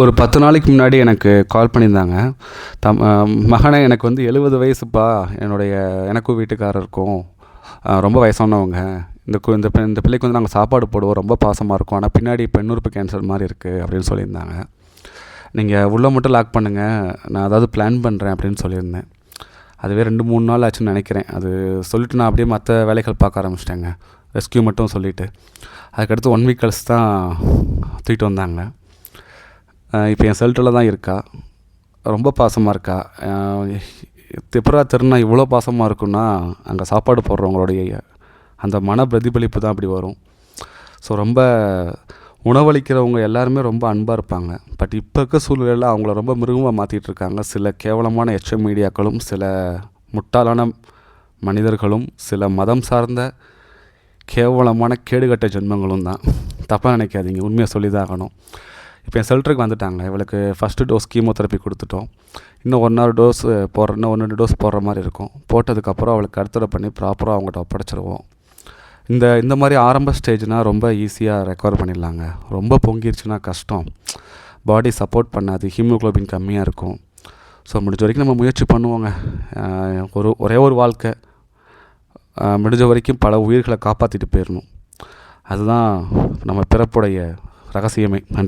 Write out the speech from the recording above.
ஒரு பத்து நாளைக்கு முன்னாடி எனக்கு கால் பண்ணியிருந்தாங்க. தம் மகனே எனக்கு வந்து எழுபது வயசுப்பா. என்னுடைய எனக்கும் வீட்டுக்காரருக்கும் ரொம்ப வயசானவங்க. இந்த கு இந்த இந்த பிள்ளைக்கு வந்து நாங்கள் சாப்பாடு போடுவோம். ரொம்ப பாசமாக இருக்கும். ஆனால் பின்னாடி பெண்ணுறுப்பு கேன்சல் மாதிரி இருக்குது அப்படின்னு சொல்லியிருந்தாங்க. நீங்கள் உள்ளே மட்டும் லாக் பண்ணுங்கள் நான் அதாவது பிளான் பண்ணுறேன் அப்படின்னு சொல்லியிருந்தேன். அதுவே ரெண்டு மூணு நாள் ஆச்சுன்னு நினைக்கிறேன். அது சொல்லிட்டு நான் அப்படியே மற்ற வேலைகள் பார்க்க ஆரம்பிச்சிட்டேங்க. ரெஸ்கியூ மட்டும் சொல்லிவிட்டு அதுக்கடுத்து ஒன் வீக் கழிச்சு தான் தூக்கிட்டு வந்தாங்க. இப்போ என் செல்ட்டில் தான் இருக்கா. ரொம்ப பாசமாக இருக்கா. திப்ரா திருநா இவ்வளோ பாசமாக இருக்குன்னா அங்கே சாப்பாடு போடுறவங்களுடைய அந்த மன பிரதிபலிப்பு தான் அப்படி வரும். ஸோ ரொம்ப உணவளிக்கிறவங்க எல்லாருமே ரொம்ப அன்பாக இருப்பாங்க. பட் இப்போ இருக்க சூழ்நிலையில் அவங்கள ரொம்ப மிருகமாக மாற்றிட்டு இருக்காங்க. சில கேவலமான எச்எம் மீடியாக்களும் சில முட்டாளான மனிதர்களும் சில மதம் சார்ந்த கேவலமான கேடுகட்ட ஜென்மங்களும் தான். தப்பாக நினைக்காதீங்க. உண்மையை சொல்லி தான் ஆகணும். இப்போ என் செல்டருக்கு வந்துட்டாங்க இவளுக்கு ஃபஸ்ட்டு டோஸ் கீமோதெரப்பி கொடுத்துட்டோம். இன்னும் ஒன் ஹவர் டோஸ் போடுற இன்னும் ஒன்று ரெண்டு டோஸ் போடுற மாதிரி இருக்கும். போட்டதுக்கப்புறம் அவளுக்கு கருத்தடை பண்ணி ப்ராப்பராக அவங்கள்ட்ட ஒப்படைச்சிருவோம். இந்த இந்த மாதிரி ஆரம்ப ஸ்டேஜ்னால் ரொம்ப ஈஸியாக ரெக்கவர் பண்ணிடலாங்க. ரொம்ப பொங்கிருச்சுன்னா கஷ்டம். பாடி சப்போர்ட் பண்ணாது ஹீமோகுளோபின் கம்மியாக இருக்கும். ஸோ முடிஞ்ச வரைக்கும் நம்ம முயற்சி பண்ணுவோங்க. ஒரு ஒரே ஒரு வாழ்க்கை. முடிஞ்ச வரைக்கும் பல உயிர்களை காப்பாற்றிட்டு போயிடணும். அதுதான் நம்ம பிறப்புடைய ரகசியமே. நன்றி.